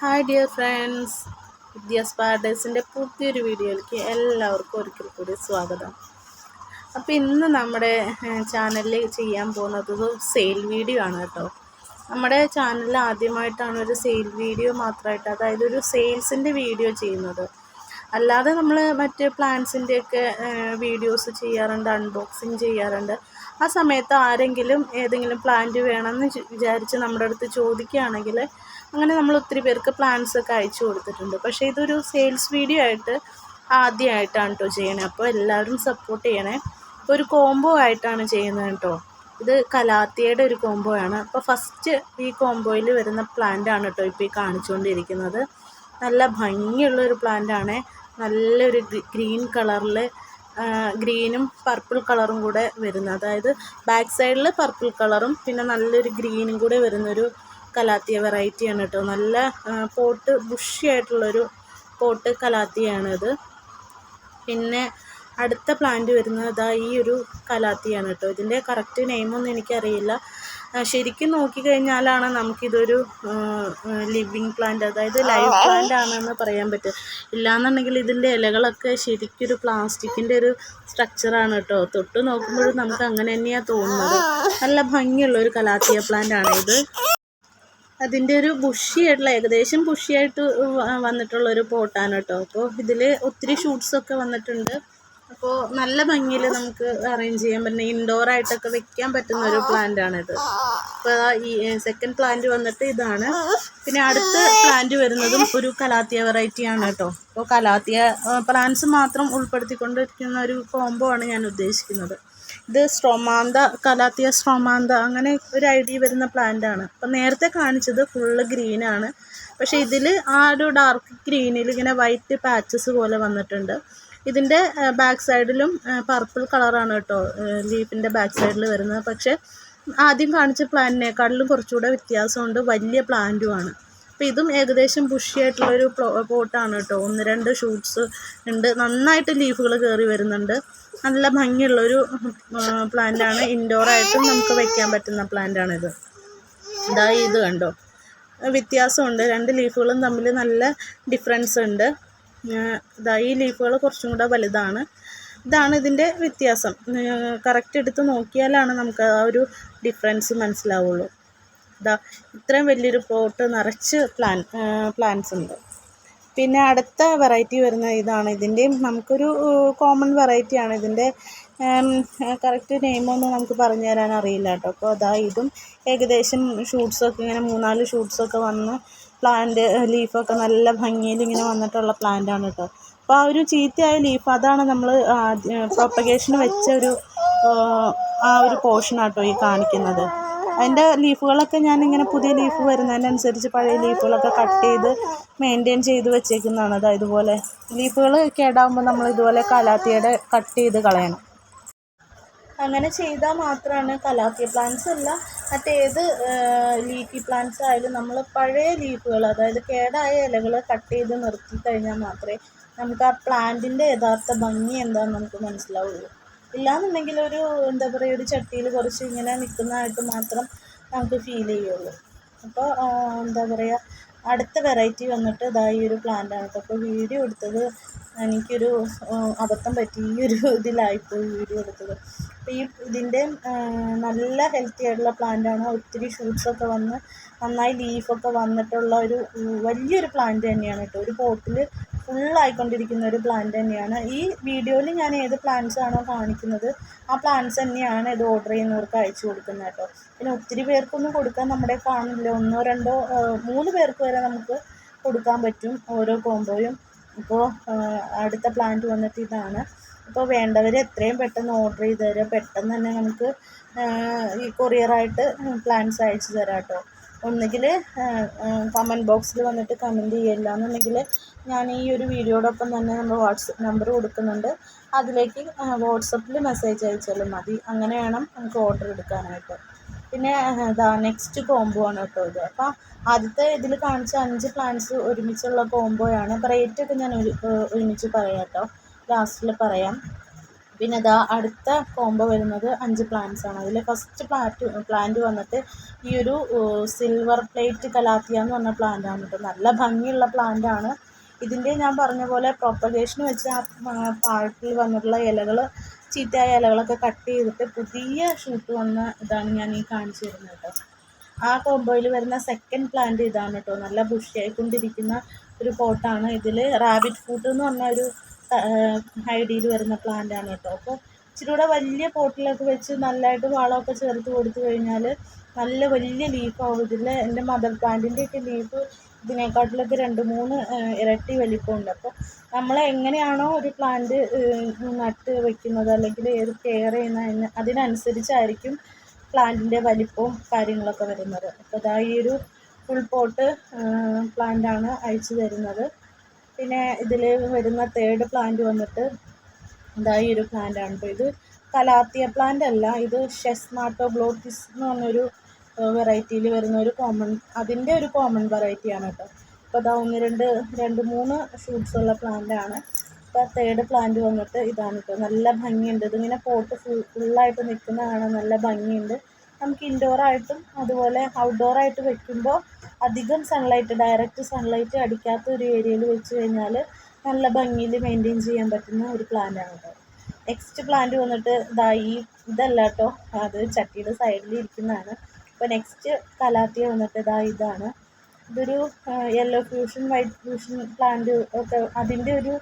Hi dear friends Vidya's പാരഡൈസിന്റെ പുതിയൊരു വീഡിയോയിലേക്ക് എല്ലാവർക്കും ഒരിക്കൽ കൂടി സ്വാഗതം. അപ്പോൾ ഇന്ന് നമ്മുടെ ചാനലിൽ ചെയ്യാൻ പോകുന്നത് ഒരു സെയിൽ വീഡിയോ ആണ് കേട്ടോ. നമ്മുടെ ചാനലിൽ ആദ്യമായിട്ടാണ് ഒരു സെയിൽ വീഡിയോ മാത്രമായിട്ട് അതായത് ഒരു സെയിൽസിന്റെ വീഡിയോ ചെയ്യുന്നത്. അല്ലാതെ നമ്മൾ മറ്റ് പ്ലാൻസിന്റെയൊക്കെ വീഡിയോസ് ചെയ്യാറുണ്ട് അൺബോക്സിങ് ചെയ്യാറുണ്ട്. ആ സമയത്ത് ആരെങ്കിലും ഏതെങ്കിലും പ്ലാന്റ് വേണമെന്ന് വിചാരിച്ച് നമ്മുടെ അടുത്ത് ചോദിക്കുകയാണെങ്കിൽ അങ്ങനെ നമ്മൾ ഒത്തിരി പേർക്ക് പ്ലാൻസ് ഒക്കെ അയച്ചു കൊടുത്തിട്ടുണ്ട്. പക്ഷേ ഇതൊരു സെയിൽസ് വീഡിയോ ആയിട്ട് ആദ്യമായിട്ടാണ് കേട്ടോ ചെയ്യണേ. അപ്പോൾ എല്ലാവരും സപ്പോർട്ട് ചെയ്യണേ. ഒരു കോംബോ ആയിട്ടാണ് ചെയ്യുന്നത് കേട്ടോ ഇത് കലാത്തിയുടെ ഒരു കോംബോ ആണ്. അപ്പോൾ ഫസ്റ്റ് ഈ കോംബോയിൽ വരുന്ന പ്ലാന്റ് ആണ് കേട്ടോ ഇപ്പോൾ ഈ കാണിച്ചുകൊണ്ടിരിക്കുന്നത്. നല്ല ഭംഗിയുള്ളൊരു പ്ലാന്റ് ആണ്. നല്ലൊരു ഗ്രീൻ കളറിൽ ഗ്രീനും പർപ്പിൾ കളറും കൂടെ വരുന്ന അതായത് ബാക്ക് സൈഡിൽ പർപ്പിൾ കളറും പിന്നെ നല്ലൊരു ഗ്രീനും കൂടെ വരുന്നൊരു കലാത്തിയ വെറൈറ്റിയാണ് കേട്ടോ. നല്ല പോട്ട് ബുഷി ആയിട്ടുള്ളൊരു പോട്ട് കലാത്തിയാണിത്. പിന്നെ അടുത്ത പ്ലാന്റ് വരുന്നത് ഈ ഒരു കലാത്തിയാണ് കേട്ടോ. ഇതിന്റെ കറക്റ്റ് നെയിമൊന്നും എനിക്കറിയില്ല. ശരിക്കും നോക്കിക്കഴിഞ്ഞാലാണ് നമുക്കിതൊരു ലിവിങ് പ്ലാന്റ് അതായത് ലൈവ് പ്ലാന്റ് ആണെന്ന് പറയാൻ പറ്റും ഇല്ലാന്നുണ്ടെങ്കിൽ ഇതിന്റെ ഇലകളൊക്കെ ശരിക്കും ഒരു പ്ലാസ്റ്റിക്കിന്റെ ഒരു സ്ട്രക്ചറാണ് കേട്ടോ. തൊട്ട് നോക്കുമ്പോഴും നമുക്ക് അങ്ങനെ തന്നെയാണ് തോന്നുന്നത്. നല്ല ഭംഗിയുള്ള ഒരു കലാത്തിയ പ്ലാന്റ് ആണ് ഇത്. അതിന്റെ ഒരു ബുഷിയായിട്ടുള്ള ഏകദേശം ബുഷിയായിട്ട് വന്നിട്ടുള്ള ഒരു പോട്ടാണ് കേട്ടോ. അപ്പോൾ ഇതിൽ ഒത്തിരി ഷൂട്ട്സൊക്കെ വന്നിട്ടുണ്ട്. അപ്പോൾ നല്ല ഭംഗിയിൽ നമുക്ക് അറേഞ്ച് ചെയ്യാൻ പറ്റുന്ന ഇൻഡോർ ആയിട്ടൊക്കെ വെക്കാൻ പറ്റുന്ന ഒരു പ്ലാന്റ് ആണിത്. അപ്പോൾ ഈ സെക്കൻഡ് പ്ലാന്റ് വന്നിട്ട് ഇതാണ്. പിന്നെ അടുത്ത പ്ലാന്റ് വരുന്നതും ഒരു കലാത്തിയ വെറൈറ്റി ആണ് കേട്ടോ അപ്പോൾ കലാത്തിയ പ്ലാന്റ്സ് മാത്രം ഉൾപ്പെടുത്തിക്കൊണ്ടിരിക്കുന്ന ഒരു കോംബോ ആണ് ഞാൻ ഉദ്ദേശിക്കുന്നത്. ഇത് സ്ട്രോമാന്ത കലാത്തിയ സ്ട്രോമാന്ത അങ്ങനെ ഒരു ഐഡിയ വരുന്ന പ്ലാന്റ് ആണ്. അപ്പം നേരത്തെ കാണിച്ചത് ഫുള്ള് ഗ്രീനാണ് പക്ഷേ ഇതിൽ ആ ഒരു ഡാർക്ക് ഗ്രീനിൽ ഇങ്ങനെ വൈറ്റ് പാച്ചസ് പോലെ വന്നിട്ടുണ്ട്. ഇതിന്റെ ബാക്ക് സൈഡിലും പർപ്പിൾ കളറാണ് കേട്ടോ ലീഫിന്റെ ബാക്ക് സൈഡിൽ വരുന്നത്. പക്ഷേ ആദ്യം കാണിച്ച പ്ലാന്റിനേക്കാളിലും കുറച്ചുകൂടെ വ്യത്യാസമുണ്ട്. വലിയ പ്ലാന്റുമാണ് അപ്പോൾ ഇതും ഏകദേശം ബുഷിയായിട്ടുള്ളൊരു പോട്ടാണ് കേട്ടോ. ഒന്ന് രണ്ട് ഷൂട്ട്സ് ഉണ്ട്. നന്നായിട്ട് ലീഫുകൾ കയറി വരുന്നുണ്ട്. നല്ല ഭംഗിയുള്ളൊരു പ്ലാന്റാണ് ഇൻഡോറായിട്ടും നമുക്ക് വയ്ക്കാൻ പറ്റുന്ന പ്ലാന്റാണിത് ഇതാ. ഇത് കണ്ടോ. വ്യത്യാസമുണ്ട്. രണ്ട് ലീഫുകളും തമ്മിൽ നല്ല ഡിഫറൻസ് ഉണ്ട്. ഇതാ ഈ ലീഫുകൾ കുറച്ചും കൂടെ വലുതാണ്. ഇതാണ് ഇതിന്റെ വ്യത്യാസം. കറക്റ്റ് എടുത്ത് നോക്കിയാലാണ് നമുക്ക് ആ ഒരു ഡിഫറൻസ് മനസ്സിലാവുള്ളൂ. ഇതാ ഇത്രയും വലിയൊരു പോട്ട് നിറച്ച് പ്ലാൻ പ്ലാന്റ്സ് ഉണ്ട്. പിന്നെ അടുത്ത വെറൈറ്റി വരുന്ന ഇതാണ്. ഇതിന്റെയും നമുക്കൊരു കോമൺ വെറൈറ്റിയാണ് ഇതിന്റെ കറക്റ്റ് നെയിമൊന്നും നമുക്ക് പറഞ്ഞു തരാൻ അറിയില്ല കേട്ടോ. അപ്പോൾ അതാ ഇതും ഏകദേശം ഷൂട്ട്സൊക്കെ ഇങ്ങനെ മൂന്നാൽ ഷൂട്ട്സൊക്കെ വന്ന് പ്ലാന്റ് ലീഫൊക്കെ നല്ല ഭംഗിയിൽ ഇങ്ങനെ വന്നിട്ടുള്ള പ്ലാന്റാണ് കേട്ടോ. അപ്പോൾ ആ ഒരു ചീത്തയായ ലീഫ് അതാണ് നമ്മൾ പ്രൊപ്പഗേഷന് വെച്ച ഒരു ആ, ഒരു പോർഷനാട്ടോ ഈ കാണിക്കുന്നത്. അതിന്റെ ലീഫുകളൊക്കെ ഞാൻ ഇങ്ങനെ പുതിയ ലീഫ് വരുന്നതിനനുസരിച്ച് പഴയ ലീഫുകളൊക്കെ കട്ട് ചെയ്ത് മെയിന്റെയിൻ ചെയ്ത് വെച്ചേക്കുന്നതാണ്. അതായത് ഇതുപോലെ ലീഫുകൾ കേടാകുമ്പോൾ നമ്മൾ ഇതുപോലെ കലാത്തിയുടെ കട്ട് ചെയ്ത് കളയണം. അങ്ങനെ ചെയ്താൽ മാത്രമാണ് കലാത്തിയ പ്ലാന്റ്സ് അല്ല മറ്റേത് ലീഫി പ്ലാന്റ്സ് ആയാലും നമ്മൾ പഴയ ലീഫുകൾ അതായത് കേടായ ഇലകൾ കട്ട് ചെയ്ത് നിർത്തി കഴിഞ്ഞാൽ മാത്രമേ നമുക്ക് ആ പ്ലാന്റിന്റെ യഥാർത്ഥ ഭംഗി എന്താണെന്ന് നമുക്ക് മനസ്സിലാവുള്ളൂ. ഇല്ലാന്നുണ്ടെങ്കിൽ ഒരു എന്താ പറയുക ഒരു ചട്ടിയിൽ കുറച്ച് ഇങ്ങനെ നിൽക്കുന്നതായിട്ട് മാത്രം നമുക്ക് ഫീൽ ചെയ്യുള്ളൂ. അപ്പോൾ എന്താ പറയുക അടുത്ത വെറൈറ്റി വന്നിട്ട് ഇതാ ഈ ഒരു പ്ലാന്റാണ് അപ്പോൾ വീഡിയോ എടുത്തത് എനിക്കൊരു അബദ്ധം പറ്റി. ഈ ഒരു ഇതിലായിപ്പോയി വീഡിയോ എടുത്തത്. അപ്പോൾ ഈ ഇതിന്റെ നല്ല ഹെൽത്തി ആയിട്ടുള്ള പ്ലാന്റാണ് ഒത്തിരി ഷൂട്ട്സൊക്കെ വന്ന് നന്നായി ലീഫൊക്കെ വന്നിട്ടുള്ള ഒരു വലിയൊരു പ്ലാന്റ് തന്നെയാണ് കേട്ടോ. ഒരു പോട്ടിൽ ഫുള്ളായിക്കൊണ്ടിരിക്കുന്ന ഒരു പ്ലാന്റ് തന്നെയാണ്. ഈ വീഡിയോയിൽ ഞാൻ ഏത് പ്ലാന്റ്സ് ആണോ കാണിക്കുന്നത് ആ പ്ലാന്റ്സ് തന്നെയാണ് ഇത് ഓർഡർ ചെയ്യുന്നവർക്ക് അയച്ചു കൊടുക്കുന്നത് കേട്ടോ. പിന്നെ ഒത്തിരി പേർക്കൊന്നും കൊടുക്കാൻ നമ്മുടെ കാണില്ല ഒന്നോ രണ്ടോ മൂന്ന് പേർക്ക് വരെ നമുക്ക് കൊടുക്കാൻ പറ്റും ഓരോ കോംബോയും ഇപ്പോൾ അടുത്ത പ്ലാന്റ് വന്നിട്ട് ഇതാണ്. ഇപ്പോൾ വേണ്ടവർ എത്രയും പെട്ടെന്ന് ഓർഡർ ചെയ്ത് തരിക പെട്ടെന്ന് തന്നെ നമുക്ക് ഈ കൊറിയറായിട്ട് പ്ലാന്റ്സ് അയച്ചു തരാം കേട്ടോ. ഒന്നുകിൽ കമന്റ് ബോക്സിൽ വന്നിട്ട് കമന്റ് ചെയ്യില്ല എന്നുണ്ടെങ്കിൽ ഞാൻ ഈ ഒരു വീഡിയോടൊപ്പം തന്നെ നമ്മൾ വാട്സപ്പ് നമ്പർ കൊടുക്കുന്നുണ്ട്. അതിലേക്ക് വാട്സപ്പിൽ മെസ്സേജ് അയച്ചാലും മതി. അങ്ങനെ വേണം നമുക്ക് ഓർഡർ എടുക്കാനായിട്ട്. പിന്നെ ഇതാ നെക്സ്റ്റ് കോംബോ ആണ് കേട്ടോ ഇത്. അപ്പോൾ ആദ്യത്തെ ഇതിൽ കാണിച്ച അഞ്ച് പ്ലാന്റ്സ് ഒരുമിച്ചുള്ള കോംബോയാണ് അപ്പോൾ റേറ്റൊക്കെ ഞാൻ ഒരു ഒരുമിച്ച് പറയാം കേട്ടോ. ലാസ്റ്റിൽ പറയാം. പിന്നെ ഇതാ അടുത്ത കോംബോ വരുന്നത് അഞ്ച് പ്ലാന്റ്സ് ആണ്. അതിൽ ഫസ്റ്റ് പ്ലാന്റ് പ്ലാന്റ് വന്നിട്ട് ഈ ഒരു സിൽവർ പ്ലേറ്റ് കലാത്തിയ എന്ന് പറഞ്ഞ പ്ലാന്റ് ആണ് കേട്ടോ. നല്ല ഭംഗിയുള്ള പ്ലാന്റ് ആണ്. ഇതിന്റെ ഞാൻ പറഞ്ഞ പോലെ പ്രൊപ്പഗേഷൻ വെച്ച് ആ പാട്ടിൽ വന്നിട്ടുള്ള ഇലകൾ ചീത്തയായ ഇലകളൊക്കെ കട്ട് ചെയ്തിട്ട് പുതിയ ഷൂട്ട് വന്ന ഇതാണ് ഞാൻ ഈ കാണിച്ചു തരുന്നത് കേട്ടോ. ആ കോമ്പോയിൽ വരുന്ന സെക്കൻഡ് പ്ലാന്റ് ഇതാണ് കേട്ടോ. നല്ല ബുഷിയായിക്കൊണ്ടിരിക്കുന്ന ഒരു പോട്ടാണ്. ഇതിൽ റാബിറ്റ് ഫൂട്ട് എന്ന് പറഞ്ഞ ഒരു ഐഡിയിൽ വരുന്ന പ്ലാന്റ് ആണ് കേട്ടോ. അപ്പോൾ ഇച്ചിരി കൂടെ വലിയ പോട്ടിലൊക്കെ വെച്ച് നല്ലതായിട്ട് വളമൊക്കെ ചേർത്ത് കൊടുത്തു കഴിഞ്ഞാൽ നല്ല വലിയ ലീഫാവും ഇതിൽ എന്റെ മദർ പ്ലാന്റിന്റെയൊക്കെ ലീഫ് ഇതിനെക്കാട്ടിലൊക്കെ രണ്ട് മൂന്ന് ഇരട്ടി വലിപ്പമുണ്ട്. അപ്പോൾ നമ്മൾ എങ്ങനെയാണോ ഒരു പ്ലാന്റ് നട്ട് വെക്കുന്നത് അല്ലെങ്കിൽ ഏത് കെയർ ചെയ്യുന്ന അതിനനുസരിച്ചായിരിക്കും പ്ലാന്റിന്റെ വലിപ്പവും കാര്യങ്ങളൊക്കെ വരുന്നത്. അപ്പോൾ ഇതാ ഈ ഒരു ഫുൾ പോട്ട് പ്ലാന്റാണ് അയച്ചു തരുന്നത്. പിന്നെ ഇതിൽ വരുന്ന തേർഡ് പ്ലാന്റ് വന്നിട്ട് ഇതാ ഈ ഒരു പ്ലാന്റാണ് കേട്ടോ ഇത് കലാത്തിയ പ്ലാന്റ് അല്ല ഇത് ഷെസ്മാട്ടോ ഗ്ലോട്ടിസ് എന്ന് പറഞ്ഞൊരു വെറൈറ്റിയിൽ വരുന്ന ഒരു കോമൺ അതിന്റെ ഒരു കോമൺ വെറൈറ്റിയാണ് കേട്ടോ അപ്പോൾ ദാ ഒന്ന് രണ്ട് രണ്ട് മൂന്ന് ഷൂട്ട്സ് ഉള്ള പ്ലാന്റ് ആണ്. ഇപ്പോൾ തേർഡ് പ്ലാന്റ് വന്നിട്ട് ഇതാണ് കേട്ടോ നല്ല ഭംഗിയുണ്ട്. ഇതിങ്ങനെ പോട്ട് ഫുൾ ഫുള്ളായിട്ട് നിൽക്കുന്നതാണ് നല്ല ഭംഗിയുണ്ട്. നമുക്ക് ഇൻഡോർ ആയിട്ടും അതുപോലെ ഔട്ട്ഡോർ ആയിട്ട് വെക്കുമ്പോൾ അധികം സൺലൈറ്റ് ഡയറക്റ്റ് സൺലൈറ്റ് അടിക്കാത്ത ഒരു ഏരിയയിൽ വെച്ച് കഴിഞ്ഞാൽ നല്ല ഭംഗിയിൽ മെയിന്റെയിൻ ചെയ്യാൻ പറ്റുന്ന ഒരു പ്ലാന്റ് ആണ് കേട്ടോ നെക്സ്റ്റ് പ്ലാന്റ് വന്നിട്ട് ഇതാ ഈ ഇതല്ല കേട്ടോ അത് ചട്ടിയുടെ സൈഡിൽ ഇരിക്കുന്നതാണ്. അപ്പോൾ നെക്സ്റ്റ് കലാത്തിയ വന്നിട്ട് ഇതാ ഇതാണ്. ഇതൊരു yellow fusion white fusion plant ഒക്കെ അതിന്റെ ഒരു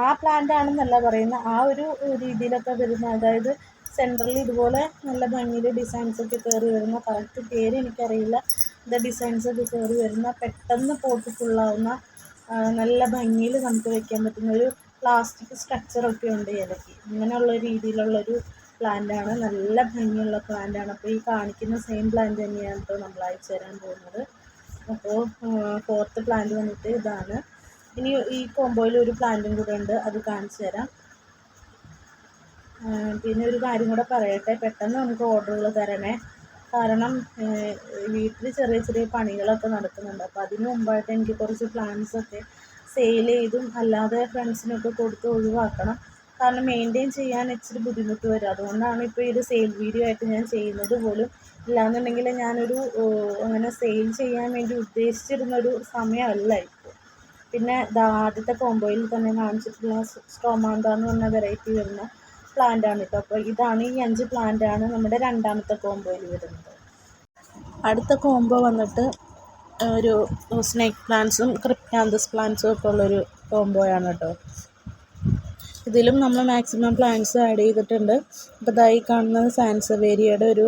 ആ പ്ലാന്റ് ആണെന്നല്ല പറയുന്നത് ആ ഒരു രീതിയിലൊക്കെ വരുന്ന അതായത് സെൻട്രലിൽ ഇതുപോലെ നല്ല ഭംഗിയിൽ ഡിസൈൻസ് ഒക്കെ കയറി വരുന്ന കറക്റ്റ് പേര് എനിക്കറിയില്ല. ഇത് ഡിസൈൻസ് ഒക്കെ കയറി വരുന്ന പെട്ടെന്ന് പോട്ട് ഫുള്ളാവുന്ന നല്ല ഭംഗിയിൽ നമുക്ക് വെക്കാൻ പറ്റുന്ന ഒരു പ്ലാസ്റ്റിക് സ്ട്രക്ചറൊക്കെ ഉണ്ട് ഇലയ്ക്ക് അങ്ങനെയുള്ള രീതിയിലുള്ളൊരു പ്ലാന്റാണ് നല്ല ഭംഗിയുള്ള പ്ലാന്റാണ് അപ്പോൾ ഈ കാണിക്കുന്ന സെയിം പ്ലാന്റ് തന്നെയാണ് ഇപ്പോൾ നമ്മൾ അയച്ചു തരാൻ പോകുന്നത്. അപ്പോൾ ഫോർത്ത് പ്ലാന്റ് വന്നിട്ട് ഇതാണ്. ഇനി ഈ കോമ്പോയിൽ ഒരു പ്ലാന്റും കൂടെ ഉണ്ട്. അത് കാണിച്ചു തരാം. പിന്നെ ഒരു കാര്യം കൂടെ പറയട്ടെ. പെട്ടെന്ന് നമുക്ക് ഓർഡറുകൾ തരണേ. കാരണം വീട്ടിൽ ചെറിയ ചെറിയ പണികളൊക്കെ നടക്കുന്നുണ്ട്. അപ്പോൾ അതിന് മുമ്പായിട്ട് എനിക്ക് കുറച്ച് പ്ലാൻസൊക്കെ സെയിൽ ചെയ്തും അല്ലാതെ ഫ്രണ്ട്സിനൊക്കെ കൊടുത്ത് ഒഴിവാക്കണം. കാരണം മെയിന്റെയിൻ ചെയ്യാൻ ഇച്ചിരി ബുദ്ധിമുട്ട് വരും. അതുകൊണ്ടാണ് ഇപ്പോൾ ഇത് സെയിൽ വീഡിയോ ആയിട്ട് ഞാൻ ചെയ്യുന്നത് പോലും ഇല്ലാന്നുണ്ടെങ്കിൽ ഞാനൊരു അങ്ങനെ സെയിൽ ചെയ്യാൻ വേണ്ടി ഉദ്ദേശിച്ചിരുന്നൊരു സമയമല്ല ഇപ്പോൾ പിന്നെ ആദ്യത്തെ കോമ്പോയിൽ തന്നെ കാണിച്ചിട്ടുള്ള സ്ട്രോമാന്ത എന്ന് പറഞ്ഞ വെറൈറ്റി വരുന്ന പ്ലാന്റ് ആണ് കേട്ടോ. അപ്പോൾ ഇതാണ് ഈ അഞ്ച് പ്ലാന്റ് ആണ് നമ്മുടെ രണ്ടാമത്തെ കോമ്പോയിൽ വരുന്നത്. അടുത്ത കോംബോ വന്നിട്ട് ഒരു സ്നേക്ക് പ്ലാന്റ്സും ക്രിപ്റ്റാന്തസ് പ്ലാന്റ്സും ഒക്കെ ഉള്ളൊരു കോംബോയാണ് കേട്ടോ. ഇതിലും നമ്മൾ മാക്സിമം പ്ലാന്റ്സ് ആഡ് ചെയ്തിട്ടുണ്ട്. അപ്പോൾ ഇതായി കാണുന്നത് സാൻസവേരിയയുടെ ഒരു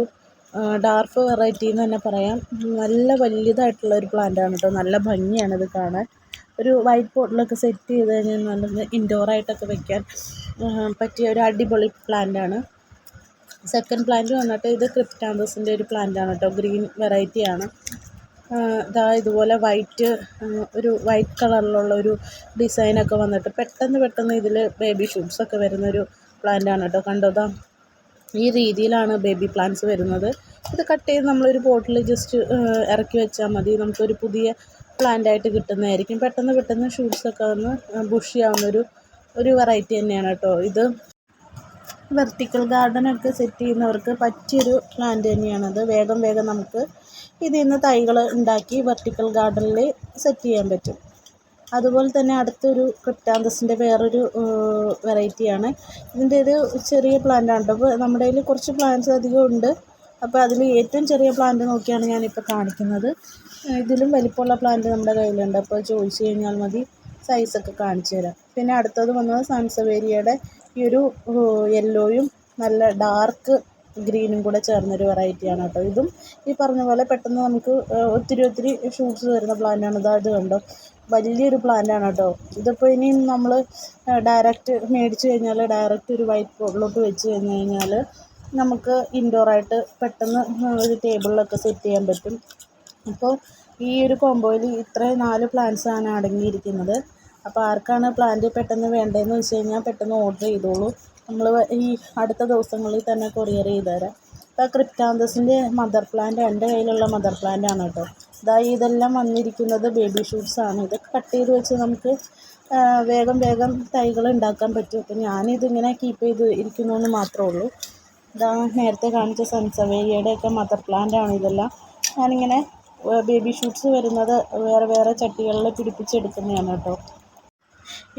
ഡാർഫ് വെറൈറ്റി എന്ന് തന്നെ പറയാം. നല്ല വലിയതായിട്ടുള്ള ഒരു പ്ലാന്റ് ആണ് കേട്ടോ നല്ല ഭംഗിയാണ് ഇത് കാണാൻ. ഒരു വൈറ്റ് പോട്ടിലൊക്കെ സെറ്റ് ചെയ്ത് കഴിഞ്ഞാൽ നല്ല ഇൻഡോറായിട്ടൊക്കെ വെക്കാൻ പറ്റിയ ഒരു അടിപൊളി പ്ലാന്റ് ആണ്. സെക്കൻഡ് പ്ലാന്റ് വന്നിട്ട് ഇത് ക്രിപ്റ്റാന്തസിന്റെ ഒരു പ്ലാന്റ് ആണ് കേട്ടോ ഗ്രീൻ വെറൈറ്റി ഇതാ ഇതുപോലെ വൈറ്റ് ഒരു വൈറ്റ് കളറിലുള്ള ഒരു ഡിസൈനൊക്കെ വന്നിട്ട് പെട്ടെന്ന് പെട്ടെന്ന് ഇതിൽ ബേബി ഷൂട്ട്സൊക്കെ വരുന്നൊരു പ്ലാന്റാണ് കേട്ടോ. കണ്ടോ ദാ? ഈ രീതിയിലാണ് ബേബി പ്ലാന്റ്സ് വരുന്നത്. ഇത് കട്ട് ചെയ്ത് നമ്മളൊരു ബോട്ടിൽ ജസ്റ്റ് ഇറക്കി വെച്ചാൽ മതി. നമുക്കൊരു പുതിയ പ്ലാന്റായിട്ട് കിട്ടുന്നതായിരിക്കും. പെട്ടെന്ന് പെട്ടെന്ന് ഷൂട്ട്സൊക്കെ വന്ന് ബുഷിയാവുന്നൊരു ഒരു വെറൈറ്റി തന്നെയാണ് കേട്ടോ ഇത്. വെർട്ടിക്കൽ ഗാർഡനൊക്കെ സെറ്റ് ചെയ്യുന്നവർക്ക് പറ്റിയൊരു പ്ലാന്റ് തന്നെയാണത് വേഗം വേഗം നമുക്ക് ഇതിൽ നിന്ന് തൈകൾ ഉണ്ടാക്കി വെർട്ടിക്കൽ ഗാർഡനിൽ സെറ്റ് ചെയ്യാൻ പറ്റും. അതുപോലെ തന്നെ അടുത്തൊരു ക്രിപ്റ്റാന്തസിന്റെ വേറൊരു വെറൈറ്റിയാണ് ഇതിന്റെ ഒരു ചെറിയ പ്ലാന്റാണ് അപ്പോൾ നമ്മുടെ കയ്യിൽ കുറച്ച് പ്ലാന്റ്സ് അധികം ഉണ്ട്. അപ്പോൾ അതിൽ ഏറ്റവും ചെറിയ പ്ലാന്റ് നോക്കിയാണ് ഞാനിപ്പോൾ കാണിക്കുന്നത്. ഇതിലും വലിപ്പമുള്ള പ്ലാന്റ് നമ്മുടെ കയ്യിലുണ്ട്. അപ്പോൾ ചോദിച്ചു കഴിഞ്ഞാൽ മതി സൈസൊക്കെ കാണിച്ചു തരാം. പിന്നെ അടുത്തത് വന്നത് സാൻസവേരിയയുടെ ഈ ഒരു യെല്ലോയും നല്ല ഡാർക്ക് ഗ്രീനും കൂടെ ചേർന്നൊരു വെറൈറ്റിയാണ് കേട്ടോ. ഇതും ഈ പറഞ്ഞ പോലെ പെട്ടെന്ന് നമുക്ക് ഒത്തിരി ഒത്തിരി ഷൂട്ട്സ് വരുന്ന പ്ലാന്റാണ് ഇതാ ഇത് കണ്ടോ? വലിയൊരു പ്ലാന്റാണ് കേട്ടോ. ഇതിപ്പോൾ ഇനിയും നമ്മൾ ഡയറക്റ്റ് മേടിച്ച് കഴിഞ്ഞാൽ ഡയറക്റ്റ് ഒരു വൈറ്റ് പോട്ടിലോട്ട് വെച്ച് കഴിഞ്ഞ് കഴിഞ്ഞാൽ നമുക്ക് ഇൻഡോറായിട്ട് പെട്ടെന്ന് ഒരു ടേബിളിലൊക്കെ സെറ്റ് ചെയ്യാൻ പറ്റും. അപ്പോൾ ഈ ഒരു കോമ്പോയിൽ ഇത്രയും നാല് പ്ലാന്റ്സാണ് അടങ്ങിയിരിക്കുന്നത്. അപ്പോൾ ആർക്കാണ് പ്ലാന്റ് പെട്ടെന്ന് വേണ്ടതെന്ന് വെച്ച് കഴിഞ്ഞാൽ പെട്ടെന്ന് ഓർഡർ ചെയ്തോളൂ. നമ്മൾ ഈ അടുത്ത ദിവസങ്ങളിൽ തന്നെ കൊറിയർ ചെയ്ത് തരാം ഇപ്പോൾ ക്രിപ്റ്റാന്തസിന്റെ മദർ പ്ലാന്റ് എന്റെ കയ്യിലുള്ള മദർ പ്ലാന്റ് ആണ് കേട്ടോ. ഇതാ ഇതെല്ലാം വന്നിരിക്കുന്നത് ബേബി ഷൂട്ട്സ് ആണ്. ഇതൊക്കെ കട്ട് ചെയ്ത് വെച്ച് നമുക്ക് വേഗം വേഗം തൈകൾ ഉണ്ടാക്കാൻ പറ്റും. അപ്പോൾ ഞാനിതിങ്ങനെ കീപ്പ് ചെയ്ത് ഇരിക്കുന്നു മാത്രമേ ഉള്ളൂ. ഇതാ നേരത്തെ കാണിച്ച സൺസവേരിയയുടെ ഒക്കെ മദർ പ്ലാന്റ് ആണ് ഇതെല്ലാം. ഞാനിങ്ങനെ ബേബി ഷൂട്ട്സ് വരുന്നത് വേറെ വേറെ ചട്ടികളിൽ പിടിപ്പിച്ചെടുക്കുന്നതാണ് കേട്ടോ.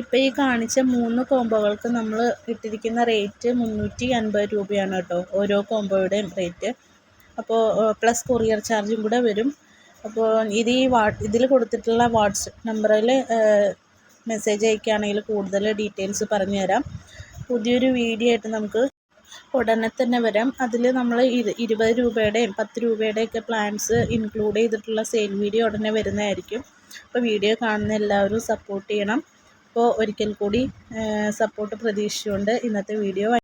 ഇപ്പോൾ ഈ കാണിച്ച മൂന്ന് കോംബോകൾക്ക് നമ്മൾ ഇട്ടിരിക്കുന്ന റേറ്റ് മുന്നൂറ്റി അൻപത് രൂപയാണ് കേട്ടോ. ഓരോ കോംബോയുടെയും റേറ്റ്. അപ്പോൾ പ്ലസ് കൊറിയർ ചാർജും കൂടെ വരും. അപ്പോൾ ഇത് ഈ വാ ഇതിൽ കൊടുത്തിട്ടുള്ള വാട്സപ്പ് നമ്പറിൽ മെസ്സേജ് അയക്കുകയാണെങ്കിൽ കൂടുതൽ ഡീറ്റെയിൽസ് പറഞ്ഞു തരാം പുതിയൊരു വീഡിയോ ആയിട്ട് നമുക്ക് ഉടനെ തന്നെ വരാം. അതിൽ നമ്മൾ ഇരുപത് രൂപയുടെയും പത്ത് രൂപയുടെയൊക്കെ പ്ലാൻസ് ഇൻക്ലൂഡ് ചെയ്തിട്ടുള്ള സെയിൽ വീഡിയോ ഉടനെ വരുന്നതായിരിക്കും. അപ്പോൾ വീഡിയോ കാണുന്ന എല്ലാവരും സപ്പോർട്ട് ചെയ്യണം. അപ്പോൾ ഒരിക്കൽ കൂടി സപ്പോർട്ട് പ്രതീക്ഷിച്ചുകൊണ്ട് ഇന്നത്തെ വീഡിയോ